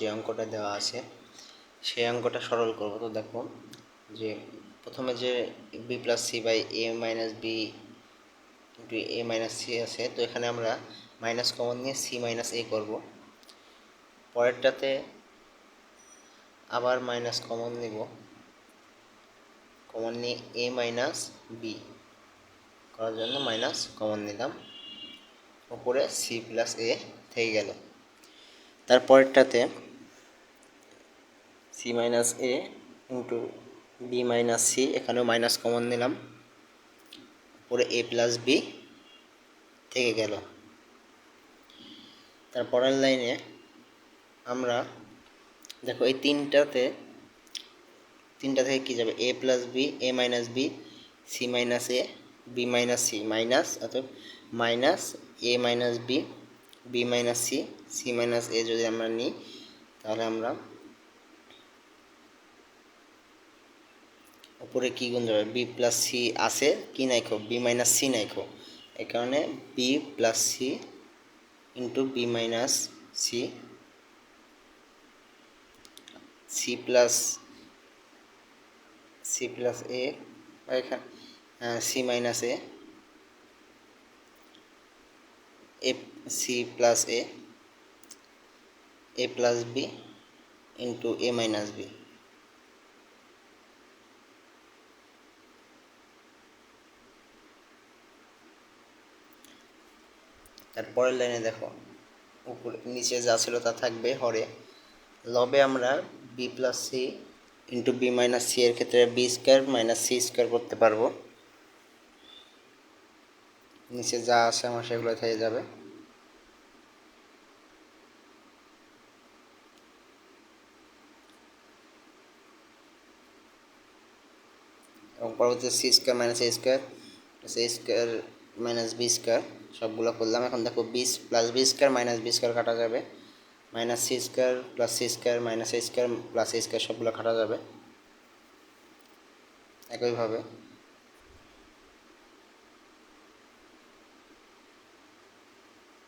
যে অঙ্কটা দেওয়া আছে, সেই অঙ্কটা সরল করব। তো দেখো, যে প্রথমে যে B plus C by A minus B into A minus C আছে, তো এখানে আমরা মাইনাস কমন নিয়ে সি মাইনাস এ করব। পরেরটাতে আবার মাইনাস কমন নিব। কমন নিয়ে এ মাইনাস বি করার জন্য মাইনাস কমন নিলাম। উপরে সি প্লাস এ থেকে গেল। তারপরেরটাতে C minus A into B minus C, এখানেও মাইনাস কমন নিলাম। পরে এ প্লাস বি থেকে গেল। তারপরের লাইনে আমরা দেখো এই তিনটাতে, তিনটা থেকে কী যাবে? A plus B, A minus B, C minus A, B minus C, minus, অর্থাৎ minus A minus B B minus C C minus A যদি আমরা নিই, তাহলে আমরা উপরে কি গুণ যাবে? বি প্লাস সি আছে কি? নাইখো বি মাইনাস সি নাইখো এই কারণে B plus C into B minus C C plus C plus A এখানে C minus A A C plus A A plus B into A minus B তারপরের লাইনে দেখো, উপরে, নিচে যা ছিল তা থাকবে হরে। লবে আমরা B plus C into B minus C এর ক্ষেত্রে B square minus C square করতে পারব। নিচে যা আছে আমার সেগুলো থেকে যাবে। এবং পরবর্তী C square minus A square C square minus B square সবগুলো করলাম। এখন দেখো বিস plus B square minus B square কাটা যাবে। Minus C square plus C square minus A square plus A square সবগুলো কাটা যাবে। একইভাবে।